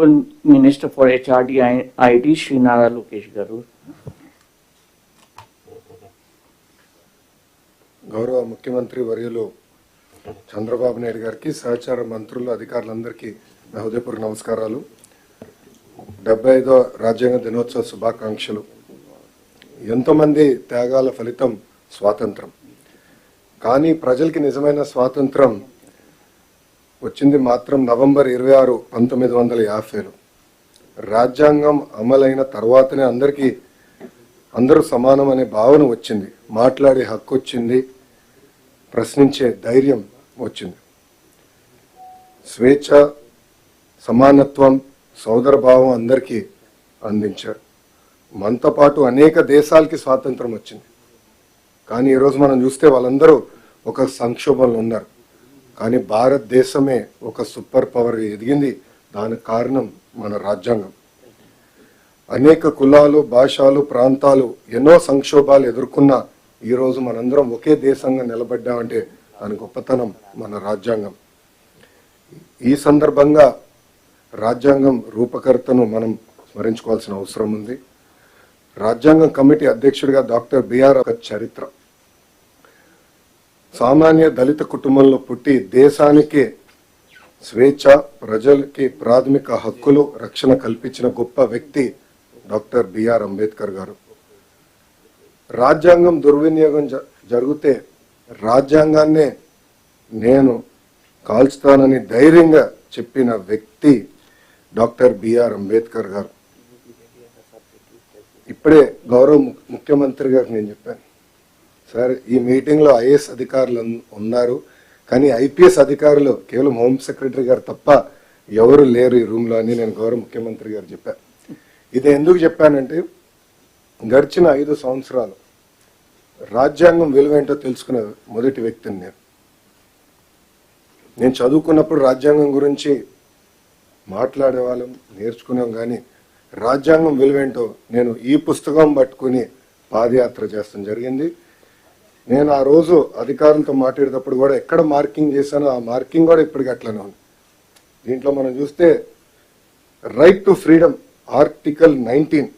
Minister for HRD IT Shri Nara Lokesh garu గౌరవ ముఖ్యమంత్రి వర్యులు చంద్రబాబు నాయుడు గారికి సహచార మంత్రులు అధికారులందరికీ నా హృదయపూర్వక నమస్కారాలు. డెబ్బై ఐదో రాజ్యాంగ దినోత్సవ శుభాకాంక్షలు. ఎంతోమంది త్యాగాల ఫలితం స్వాతంత్రం. కానీ ప్రజలకి నిజమైన స్వాతంత్రం వచ్చింది మాత్రం నవంబర్ ఇరవై ఆరు పంతొమ్మిది వందల యాభైలో. రాజ్యాంగం అమలైన తర్వాతనే అందరికీ అందరూ సమానం అనే భావన వచ్చింది. మాట్లాడే హక్కు వచ్చింది. ప్రశ్నించే ధైర్యం వచ్చింది. స్వేచ్ఛ సమానత్వం సోదర భావం అందరికీ అందించారు. మనతో పాటు అనేక దేశాలకి స్వాతంత్రం వచ్చింది. కానీ ఈరోజు మనం చూస్తే వాళ్ళందరూ ఒక సంక్షోభంలో ఉన్నారు. కానీ భారతదేశమే ఒక సూపర్ పవర్ ఎదిగింది. దానికి కారణం మన రాజ్యాంగం. అనేక కులాలు భాషలు ప్రాంతాలు ఎన్నో సంక్షోభాలు ఎదుర్కొన్న ఈరోజు మనందరం ఒకే దేశంగా నిలబడ్డామంటే దాని గొప్పతనం మన రాజ్యాంగం. ఈ సందర్భంగా రాజ్యాంగం రూపకర్తను మనం స్మరించుకోవాల్సిన అవసరం ఉంది. రాజ్యాంగం కమిటీ అధ్యక్షుడిగా డాక్టర్ బిఆర్ ఒక చరిత్ర. సామాన్య దళిత కుటుంబంలో పుట్టి దేశానికి స్వేచ్ఛ ప్రజలకి ప్రాథమిక హక్కులు రక్షణ కల్పించిన గొప్ప వ్యక్తి డాక్టర్ బిఆర్ అంబేద్కర్ గారు. రాజ్యాంగం దుర్వినియోగం జ- జరిగితే రాజ్యాంగాన్నే నేను కాల్చుతానని ధైర్యంగా చెప్పిన వ్యక్తి డాక్టర్ బిఆర్ అంబేద్కర్ గారు. ఇప్పుడే గౌరవ ముఖ్యమంత్రి గారికి నేను చెప్పాను. సార్ ఈ మీటింగ్లో ఐఏఎస్ అధికారులు ఉన్నారు కానీ ఐపీఎస్ అధికారులు కేవలం హోమ్ సెక్రటరీ గారు తప్ప ఎవరు లేరు ఈ రూమ్లో అని నేను గౌరవ ముఖ్యమంత్రి గారు చెప్పాను ఇది ఎందుకు చెప్పానంటే గడిచిన ఐదు సంవత్సరాలు రాజ్యాంగం విలువేంటో తెలుసుకున్న మొదటి వ్యక్తిని నేను. నేను చదువుకున్నప్పుడు రాజ్యాంగం గురించి మాట్లాడేవాళ్ళం నేర్చుకున్నాం కానీ రాజ్యాంగం విలువేంటో నేను ఈ పుస్తకం పట్టుకుని పాదయాత్ర చేస్తాం జరిగింది. నేను ఆ రోజు అధికారులతో మాట్లాడేటప్పుడు కూడా ఎక్కడ మార్కింగ్ చేశానో ఆ మార్కింగ్ కూడా ఇప్పటికి అట్లనే ఉంది. దీంట్లో మనం చూస్తే right to freedom article nineteen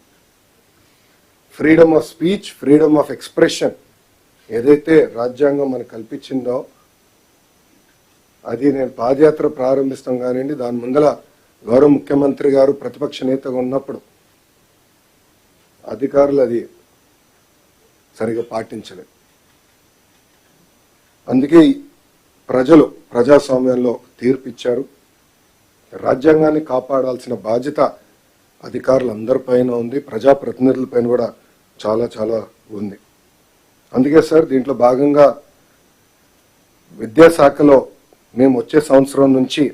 freedom of speech freedom of expression ఏదైతే రాజ్యాంగం మనకు కల్పించిందో అది నేను పాదయాత్ర ప్రారంభిస్తాం కానివ్వండి దాని ముందల గౌరవ ముఖ్యమంత్రి గారు ప్రతిపక్ష నేతగా ఉన్నప్పుడు అధికారులు అది సరిగా పాటించలేదు. అందుకే ప్రజలు ప్రజాస్వామ్యంలో తీర్పిచ్చారు. రాజ్యాంగాన్ని కాపాడాల్సిన బాధ్యత అధికారులందరిపైన ఉంది. ప్రజాప్రతినిధులపైన కూడా చాలా చాలా ఉంది. అందుకే సార్ దీంట్లో భాగంగా విద్యాశాఖలో మేము వచ్చే సంవత్సరం నుంచి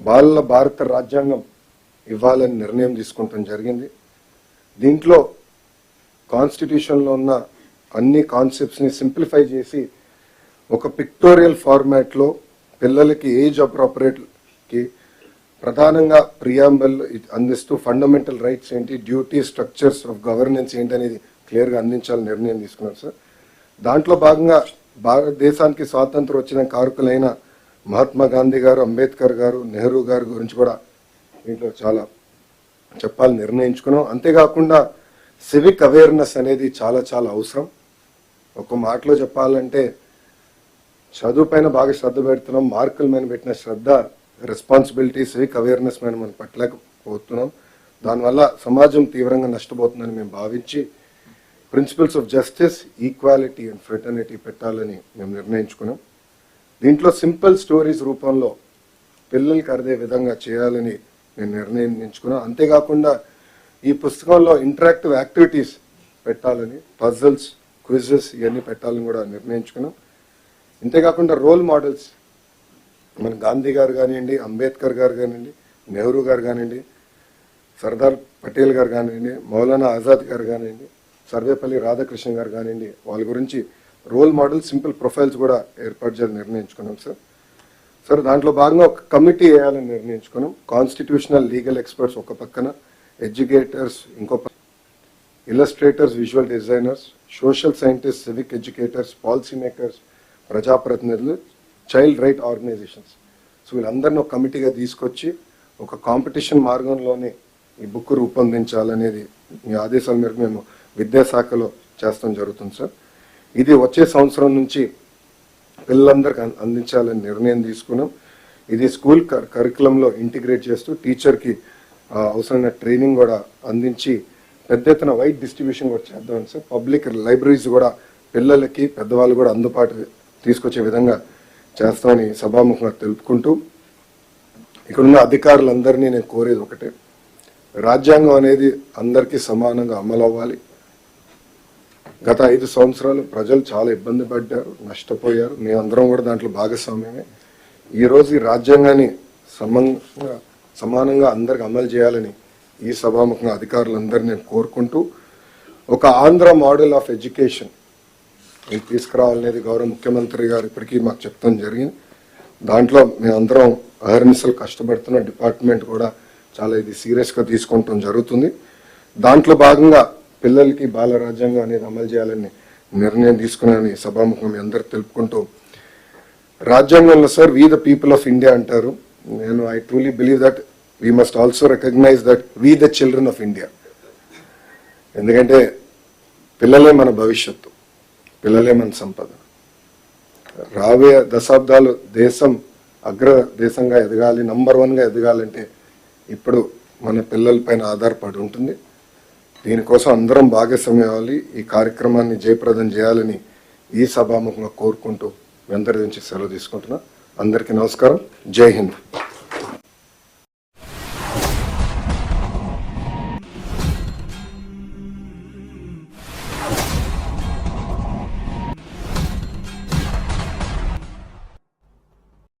బాలల భారత రాజ్యాంగం ఇవ్వాలని నిర్ణయం తీసుకుంటాం జరిగింది. దీంట్లో కాన్స్టిట్యూషన్లో ఉన్న అన్ని కాన్సెప్ట్స్ని సింప్లిఫై చేసి ఒక పిక్టోరియల్ ఫార్మాట్లో పిల్లలకి ఏజ్ అప్రాపరేట్కి ప్రధానంగా ప్రియాంబల్ అందిస్తూ ఫండమెంటల్ రైట్స్ ఏంటి డ్యూటీ స్ట్రక్చర్స్ ఆఫ్ గవర్నెన్స్ ఏంటి అనేది క్లియర్గా అందించాలని నిర్ణయం తీసుకున్నారు సార్ దాంట్లో భాగంగా భారతదేశానికి స్వాతంత్రం వచ్చిన కారకులైన మహాత్మా గాంధీ గారు అంబేద్కర్ గారు నెహ్రూ గారి గురించి కూడా దీంట్లో చాలా చెప్పాలని నిర్ణయించుకున్నాం. అంతేకాకుండా సివిక్ అవేర్నెస్ అనేది చాలా చాలా అవసరం. ఒక మాటలో చెప్పాలంటే చదువు పైన బాగా శ్రద్ధ పెడుతున్నాం. మార్కుల మీద పెట్టిన శ్రద్ధ రెస్పాన్సిబిలిటీస్ అవేర్నెస్ మీద మనం పట్టలేకపోతున్నాం. దానివల్ల సమాజం తీవ్రంగా నష్టపోతుందని మేము భావించి principles of justice equality and fraternity పెట్టాలని మేము నిర్ణయించుకున్నాం. దీంట్లో సింపుల్ స్టోరీస్ రూపంలో పిల్లలకి అర్థే విధంగా చేయాలని నేను నిర్ణయించుకున్నాం. అంతేకాకుండా ఈ పుస్తకంలో ఇంటరాక్టివ్ యాక్టివిటీస్ పెట్టాలని పజల్స్ క్విజెస్ ఇవన్నీ పెట్టాలని కూడా నిర్ణయించుకున్నాం. ఇంతేకాకుండా రోల్ మోడల్స్. మన గాంధీ గారు కానివ్వండి అంబేద్కర్ గారు కానివ్వండి నెహ్రూ గారు కానివ్వండి సర్దార్ పటేల్ గారు కానివ్వండి మౌలానా ఆజాద్ గారు కానివ్వండి సర్వేపల్లి రాధాకృష్ణ గారు కానివ్వండి వాళ్ళ గురించి రోల్ మోడల్ సింపుల్ ప్రొఫైల్స్ కూడా ఏర్పాటు చేయాలని నిర్ణయించుకున్నాం సార్. సార్ దాంట్లో భాగంగా ఒక కమిటీ వేయాలని నిర్ణయించుకున్నాం. కాన్స్టిట్యూషనల్ లీగల్ ఎక్స్పర్ట్స్ ఒక పక్కన ఎడ్యుకేటర్స్ ఇంకో illustrators visual designers social scientist civic educators policy makers ప్రజాప్రతినిధులు చైల్డ్ రైట్ ఆర్గనైజేషన్స్ సో వీళ్ళందరినీ ఒక కమిటీగా తీసుకొచ్చి ఒక కాంపిటీషన్ మార్గంలోనే ఈ బుక్ రూపొందించాలనేది మీ ఆదేశాల మేరకు మేము విద్యాశాఖలో చేస్తాం జరుగుతుంది సార్. ఇది వచ్చే సంవత్సరం నుంచి పిల్లలందరికీ అందించాలని నిర్ణయం తీసుకున్నాం. ఇది స్కూల్ కరికులంలో ఇంటిగ్రేట్ చేస్తూ టీచర్కి అవసరమైన ట్రైనింగ్ కూడా అందించి పెద్ద ఎత్తున వైట్ డిస్ట్రిబ్యూషన్ కూడా చేద్దామని సార్. పబ్లిక్ లైబ్రరీస్ కూడా పిల్లలకి పెద్దవాళ్ళు కూడా అందుబాటు తీసుకొచ్చే విధంగా చేస్తామని సభాముఖంగా తెలుపుకుంటూ ఇక్కడున్న అధికారులందరినీ నేను కోరేది ఒకటే. రాజ్యాంగం అనేది అందరికీ సమానంగా అమలు అవ్వాలి గత ఐదు సంవత్సరాలు ప్రజలు చాలా ఇబ్బంది పడ్డారు నష్టపోయారు. మేమందరం కూడా దాంట్లో భాగస్వామ్యమే. ఈరోజు ఈ రాజ్యాంగాన్ని సమంగా సమానంగా అందరికి అమలు చేయాలని ఈ సభాముఖంగా అధికారులందరినీ నేను కోరుకుంటూ ఒక ఆంధ్ర మోడల్ ఆఫ్ ఎడ్యుకేషన్ తీసుకురావాలనేది గౌరవ ముఖ్యమంత్రి గారు ఇప్పటికీ మాకు చెప్తాం జరిగింది. దాంట్లో మేమందరం అహర్నిశలు కష్టపడుతున్న డిపార్ట్మెంట్ కూడా చాలా ఇది సీరియస్గా తీసుకుంటాం జరుగుతుంది. దాంట్లో భాగంగా పిల్లలకి బాల రాజ్యాంగం అనేది అమలు చేయాలని నిర్ణయం తీసుకున్నానని సభాముఖం మీ అందరు తెలుపుకుంటూ రాజ్యాంగంలో sir we the people of India అంటారు. నేను I truly believe that we must also recognise that we the children of India ఎందుకంటే పిల్లలే మన భవిష్యత్తు. పిల్లలే మన సంపద. రాబోయే దశాబ్దాలు దేశం అగ్ర దేశంగా ఎదగాలి నంబర్ వన్గా ఎదగాలంటే ఇప్పుడు మన పిల్లలపైన ఆధారపడి ఉంటుంది. దీనికోసం అందరం భాగస్వామ్యం అవ్వాలి. ఈ కార్యక్రమాన్ని జయప్రదం చేయాలని ఈ సభాముఖంగా కోరుకుంటూ మీ అందరి నుంచి సెలవు తీసుకుంటున్నా. అందరికీ నమస్కారం. జై హింద్.